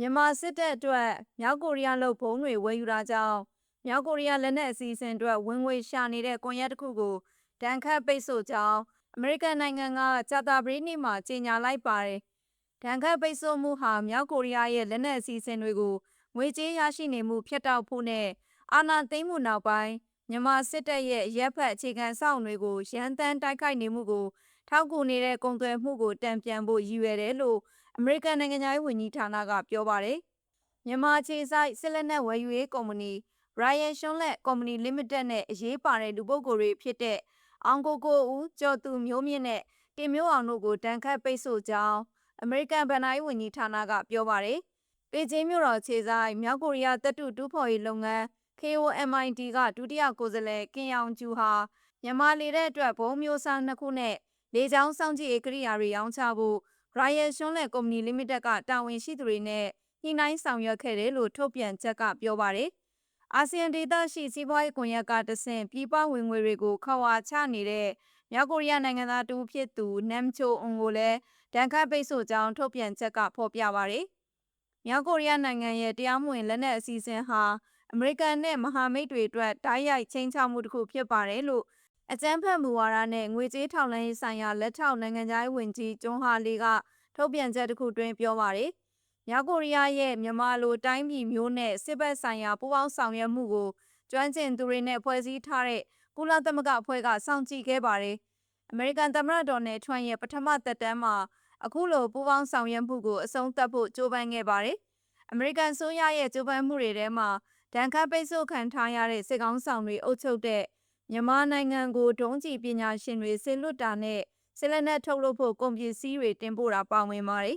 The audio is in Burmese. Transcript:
မြန်မာစစ်တပ်အတွက်မြောက်ကိုရီးယားလုပ်ဘုံတွေဝယ်ယူတာကြောင့်မြောက်ကိုရီးယားလက်နက်အစီအစဉ်အတွက်ဝင်ငွေရှာနေတဲ့ကွန်ရက်တစ်ခုကိုဒဏ်ခတ်ပိတ်ဆို့ကြောင်းအမေရိကန်နိုင်ငံကကြာတာပတေးနေ့မှာကြေညာလိုက်ပါတယ်။ဒဏ်ခတ်ပိတ်ဆို့မှုဟာမြောက်ကိုရီးယားရဲ့လက်နက်အစီအစဉ်တွေကိုငွေကြေးရရှိနေမှုဖျက်တောက်ဖို့နဲ့အာဏာသိမ်းမှုနောက်ပိုင်းမြန်မာစစ်တပ်ရဲ့ရက်ဖက်အခြေခံအဆောက်အုံတွေကိုရန်တမ်းတိုက်ခိုက်နေမှုကိုထောက်ကူနေတဲ့ကုန်သွယ်မှုကိုတံပြန်ဖို့ရည်ရွယ်တယ်လို့ အမေရိကန်နိုင်ငံသားရေးဝန်ကြီးဌာနကပြောပါတယ်။မြန်မာခြေဆိုင်စစ်လက်နက်ဝယ်ယူရေးကုမ္ပဏီ Ryan Shunlet Company Limited နဲ့အရေးပါတဲ့လူပုဂ္ဂိုလ်တွေဖြစ်တဲ့အောင်ကိုကိုဦးကျော်သူမျိုးမြင့်နဲ့တင်မျိုးအောင်တို့ကိုတန်ခတ်ပိတ်ဆို့ကြောင်းအမေရိကန်ဗန်နာရေးဝန်ကြီးဌာနကပြောပါတယ်။ပေကျင်းမြို့တော်ခြေဆိုင်မြောက်ကိုရီးယားတပ်တုတူးဖော်ရေးလုပ်ငန်း KOMID ကဒုတိယကိုယ်စားလှယ်ကင်ယောင်ကျူဟာမြန်မာလေတဲ့အတွက်ဘုံမျိုးစားနှစ်ခုနဲ့လေကြောင်းစောင့်ကြည့်ရေးကိရိယာတွေရောင်းချဖို့ Ryan Shunlet Company Limited ကတာဝန်ရှိသူတွေနဲ့ညှိနှိုင်းဆောင်ရွက်ခဲ့တယ်လို့ထုတ်ပြန်ချက်ကပြောပါတယ်။အာဆီယံဒေသရှိစီးပွားရေးကွန်ရက်ကတဆင့်ပြည်ပဝင်ငွေတွေကိုခဝါချနေတဲ့မြောက်ကိုရီးယားနိုင်ငံသားတူဖြစ်သူနမ်ချိုအွန်ကိုလည်းဒဏ်ခတ်ပိတ်ဆို့ကြောင်းထုတ်ပြန်ချက်ကဖော်ပြပါတယ်။မြောက်ကိုရီးယားနိုင်ငံရဲ့တရားမဝင်လက်နက်အစီအစဉ်ဟာအမေရိကန်နဲ့မဟာမိတ်တွေအတွက်တိုက်ရိုက်ချင်းချောက်မှုတစ်ခုဖြစ်ပါတယ်လို့ အကြမ်းဖက်မူဝါဒနဲ့ငွေကြေးထောက်လှမ်းရေးဆိုင်ရာလက်ထောက်နိုင်ငံသားရေးဝန်ကြီးကျွန်းဟာလီကထုတ်ပြန်ချက်တစ်ခုတွင်ပြောပါတယ်။မြောက်ကိုရီးယားရဲ့မြန်မာလိုတိုင်းပြည်မျိုးနဲ့စစ်ဘက်ဆိုင်ရာပူးပေါင်းဆောင်ရွက်မှုကိုကျွမ်းကျင်သူတွေနဲ့ဖွဲ့စည်းထားတဲ့ကုလသမဂ္ဂအဖွဲ့ကစောင့်ကြည့်ခဲ့ပါတယ်။အမေရိကန်သမ္မတဒေါ်နယ်ထရန့်ရဲ့ပထမသက်တမ်းမှာအခုလိုပူးပေါင်းဆောင်ရွက်မှုကိုအဆုံးသတ်ဖို့ကြိုးပမ်းခဲ့ပါတယ်။အမေရိကန်ဆိုရရဲ့ကြိုးပမ်းမှုတွေထဲမှာဒဏ်ခတ်ပိတ်ဆို့ခံထားရတဲ့စစ်ကောင်းဆောင်တွေအုပ်ချုပ်တဲ့ မြန်မာနိုင်ငံကိုဒုံးကျည်ပညာရှင်တွေဆေလွတ်တာနဲ့စစ်လက်နက်ထုတ်လုပ်ဖို့ကုန်ပစ္စည်းတွေတင်ပို့တာပါဝင်ပါတယ်